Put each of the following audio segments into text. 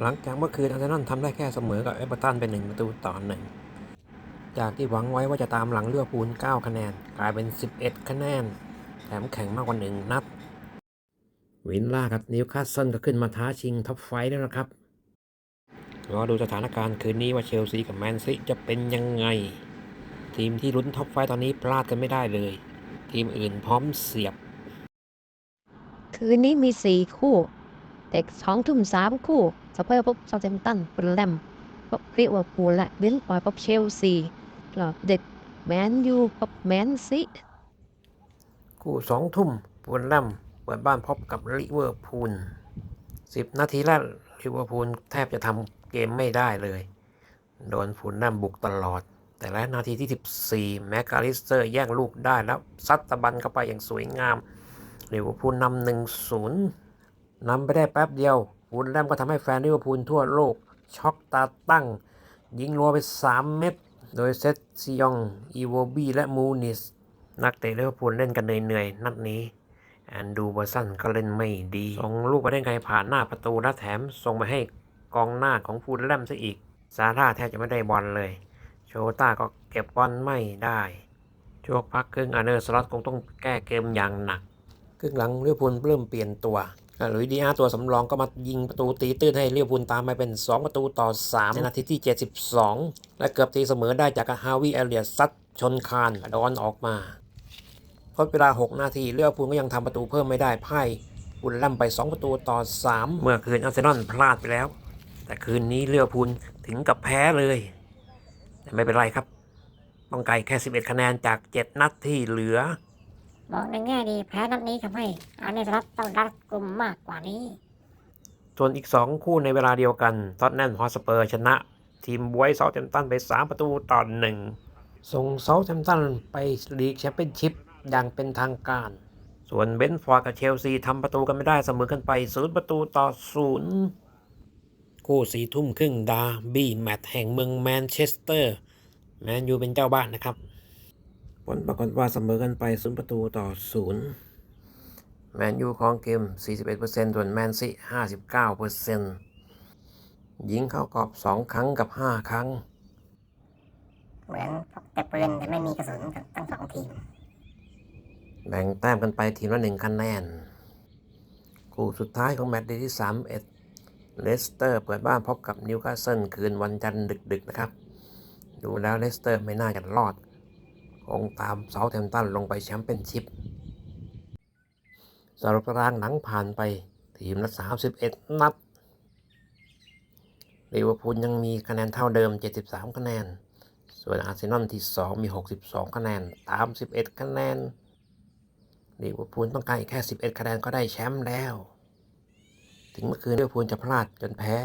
หลังจากเมื่อคืนอาร์เซนอลทำได้แค่เสมอกับเอเวอร์ตันเป็นหนึ่งประตูต่อหนึ่งจากที่หวังไว้ว่าจะตามหลังเลือพูล 9 คะแนน กลายเป็น 11 คะแนน แถมแข่งมากกว่าหนึ่งนัด วินล่ากับนิวคาสเซิลก็ขึ้นมาท้าชิงท็อปไฟว์แล้วนะครับ รอดูสถานการณ์คืนนี้ว่าเชลซีกับแมนซีจะเป็นยังไง ทีมที่ลุ้นท็อปไฟว์ตอนนี้พลาดกันไม่ได้เลย ทีมอื่นพร้อมเสียบ คืนนี้มีสี่คู่ เด็กสองทุ่มสามคู่ สเปอร์พบเซาท์แฮมตันบรแลมพบลิเวอร์พูลและวินปอยพบเชลซีแล้วเด็กแมนยูพบแมนซีคู่สองทุ่มปูลแลมเปิดบ้านพบกับลิเวอร์พูลสิบนาทีแรกลิเวอร์พูลแทบจะทำเกมไม่ได้เลย โดนฟูลแลมบุกตลอด แต่และนาทีที่ 14 แม็กกาลิสเตอร์แย่งลูกได้แล้วซัดตะบันเข้าไปอย่างสวยงามลิเวอร์พูลนำหนึ่งศูนย์นำไปได้แป๊บเดียว ฟูลแลมก็ทำให้แฟนลิเวอร์พูลทั่วโลก ช็อกตาตั้ง ยิงรัวไป 3 เม็ดโดยเซตซิยองอีโวบีและมูนิส นักเตะลิเวอร์พูลเล่นกันเหนื่อยๆนัดนี้แอนดูเบอร์สันก็เล่นไม่ดีส่งลูกไปได้ไงผ่านหน้าประตูและแถมส่งไปให้กองหน้าของฟูลแลมซะอีก ซาร่าแทบจะไม่ได้บอลเลย โชต้าก็เก็บบอลไม่ได้ช่วงพักครึ่งอาร์เนอร์สล็อตคงต้องแก้เกมอย่างหนัก ครึ่งหลังลิเวอร์พูลเริ่มเปลี่ยนตัว หลุยดีอาร์ตัวสำรองก็มายิงประตูตีตื้นให้ลิเวพูลตามไปเป็น 2 ประตูต่อ 3 ในนาทีที่ 72 และเกือบตีเสมอได้จากฮาวิเอเลียซัดชนคานดอนออกมาทดเวลา 6 นาทีเลือพูลก็ยังทำประตูเพิ่มไม่ได้ไพ่บุลแลมไป 2 ประตูต่อ 3 เมื่อคืนอาร์เซนอลพลาดไปแล้ว แต่คืนนี้เลือพูลถึงกับแพ้เลย แต่ไม่เป็นไรครับ ต้องไกลแค่ 11 คะแนนจาก 7 นัดที่เหลือ มองในแง่ดีแพ้นัดนี้ทำให้อาร์เนสล็อตต้องรัดกลุ่มมากกว่านี้ ส่วนอีก 2 คู่ในเวลาเดียวกันทอตแนมฮอสเปอร์ชนะ ทีมบวยเซาท์แฮมป์ตันไป 3 ประตูต่อหนึ่งส่งเซาท์แฮมป์ตันไปลีกแชมเปี้ยนชิพอย่างเป็นทางการ ส่วนเบนฟอร์ดกับเชลซีทำประตูกันไม่ได้เสมอกันไปศูนย์ประตูต่อศูนย์คู่สี่ทุ่มครึ่งดาร์บี้แมตช์แห่งเมืองแมนเชสเตอร์แมนยูเป็นเจ้าบ้านนะครับ ผลปรากฏว่าเสมอกันไปศูนย์ประตูต่อศูนย์แมนยูของเกม 41%ส่วนแมนซี59%ยิงเข้ากรอบ 2 ครั้งกับ 5 ครั้ง เหมือนพกแต่ปืนแต่ไม่มีกระสุนทั้งสองทีม แบ่งแต้มกันไปทีมละหนึ่งคะแนน คู่สุดท้ายของแมตช์เดย์ที่ 31 เลสเตอร์เปิดบ้านพบกับนิวคาสเซิลคืนวันจันทร์ดึกๆนะครับ ดูแล้วเลสเตอร์ไม่น่าจะรอด คงตามเซาท์แฮมป์ตันลงไปแชมเปี้ยนชิพสรุปตารางหนังผ่านไปทีมละ 31 นัดลิเวอร์พูลยังมีคะแนนเท่าเดิม 73 คะแนน ส่วนอาร์เซนอลที่ 2 มี 62 คะแนน ตาม 11 คะแนนลิเวอร์พูลต้องการอีกแค่ 11 คะแนนก็ได้แชมป์แล้ว ถึงเมื่อคืนลิเวอร์พูลจะพลาดจนแพ้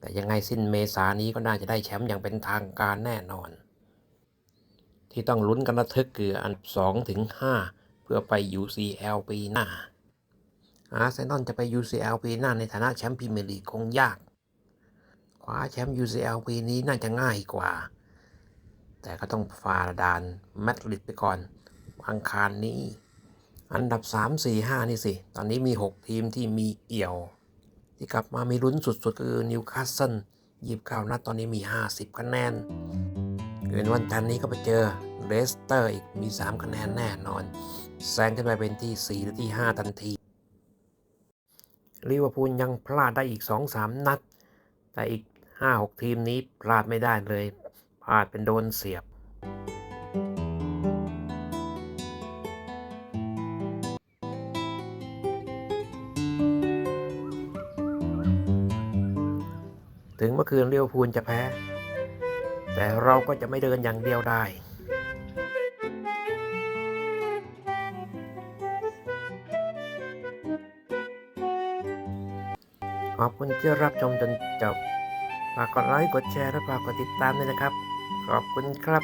แต่ยังไงสิ้นเมษานี้ก็น่าจะได้แชมป์อย่างเป็นทางการแน่นอน ที่ต้องลุ้นกันระทึกคืออันดับ2ถึง5เพื่อไป UCL ปีหน้า อาร์เซนอลจะไป UCL ปีหน้าในฐานะแชมป์พรีเมียร์ลีกคงยาก คว้าแชมป์ UCL ปีนี้น่าจะง่ายกว่า แต่ก็ต้องฝ่าด่านแมดริดไปก่อนอังคารนี้ อันดับ 3 4 5 นี่สิ ตอนนี้มี 6 ทีมที่มีเอี่ยว ที่กลับมามีลุ้นสุดๆ ก็คือนิวคาสเซิลยีบเก้านัดตอนนี้มี 50คะแนน เดืนวันจันทร์นี้ก็ไปเจอเลสเตอร์อีกมี 3 คะแนนแน่นอน แซงขึ้นไปเป็นที่ 4 หรือที่ 5 ทันทีลิเวอร์พูลยังพลาดได้อีก 2-3 นัด แต่อีก 5-6 ทีมนี้พลาดไม่ได้เลย พลาดเป็นโดนเสียบ ถึงเมื่อคืนเรียวพูลจะแพ้ แต่เราก็จะไม่เดินอย่างเดียวได้ขอบคุณที่รับชมจนจบฝากกดไลค์ กดแชร์ และฝากกดติดตามด้วยนะครับ ขอบคุณครับ